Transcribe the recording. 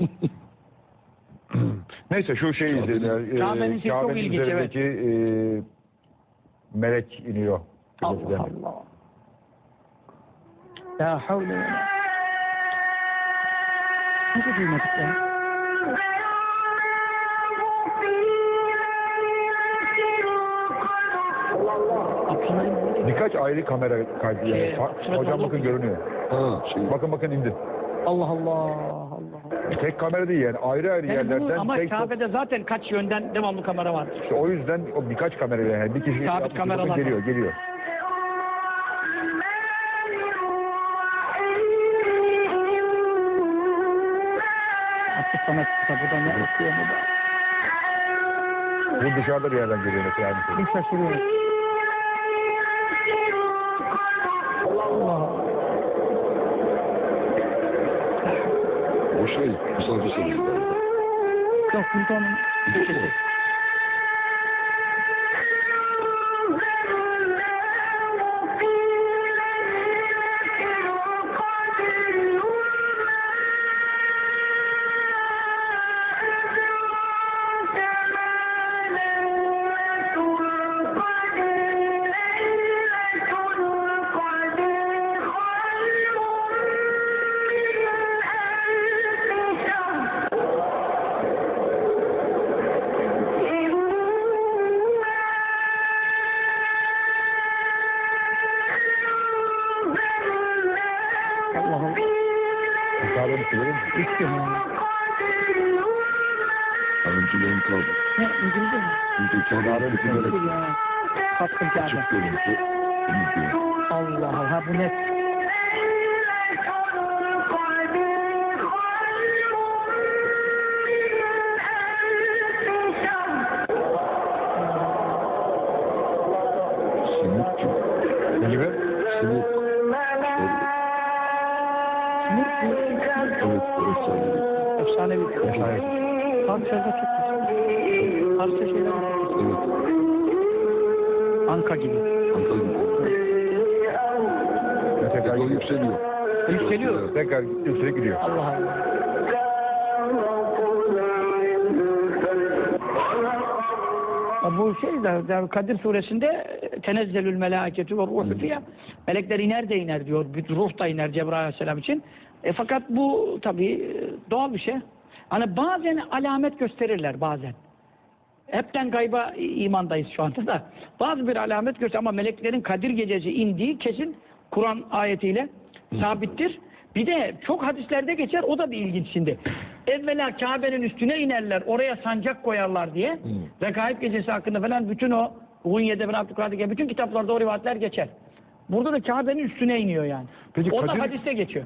Neyse şu şeyi izleyin. Kabe'nin şey çok ilginç, üzerindeki e, melek iniyor. Allah Allah. La havle ve la. Nasıl duymadık ya? Birkaç ayrı kamera kaydı yani. Şey, şurada Hocam bakın görünüyor. Ha şey. Bakın bakın indi. Allah Allah. Allah. Tek kamera değil yani ayrı ayrı bunu, yerlerden ama tek Kabe'de zaten kaç yönden devamlı kamera var. İşte o yüzden o birkaç kamera yani bir kişi Sabit yapmış, kameralar geliyor var. geliyor. Artık sana burada ne okuyor mu da? Bu dışarıda bir yerden geliyor mesela aynı şey. Bir şaşırıyorum. Şöyle, müsaade söyleyeyim. Köşesi. Allah Allah. Dışarıda bir görüyor musun? İstiyorum ya. Ayrıntıların kaldı. Ne İngilizce mi? Çünkü kağıdın İngilizce öteki ya. Katkın kağıdı. açık görüntü. Diyor. Allah Allah. Bu net. Simit gibi. Ne. Evet, evet sanırım. Efsane bir şey. Efsane. Parçada çok. Anka gibi. Antalya gibi. Tekrar yükseliyor. Yükseliyor. Tekrar yükselip gidiyor. Allah Allah. Bu şey de Kadir suresinde e, tenezzelül melâketü ve ruhu fiyâ. Melekler iner de iner diyor. Bir ruh da iner Cebrail aleyhisselam için. E fakat bu tabii e, doğal bir şey. Hani bazen alamet gösterirler bazen. Hepten gayba imandayız şu anda da. Bazı bir alamet göster ama meleklerin Kadir gecesi indiği kesin Kur'an ayetiyle sabittir. Bir de çok hadislerde geçer o da bir ilginç şimdi. Evvela Kabe'nin üstüne inerler oraya sancak koyarlar diye. Regaib gecesi hakkında falan bütün o Hunye'de bin Abdülkadir bütün kitaplarda o rivayetler geçer. Burada da Kabe'nin üstüne iniyor yani. Peki o da Kadir- hadiste geçiyor.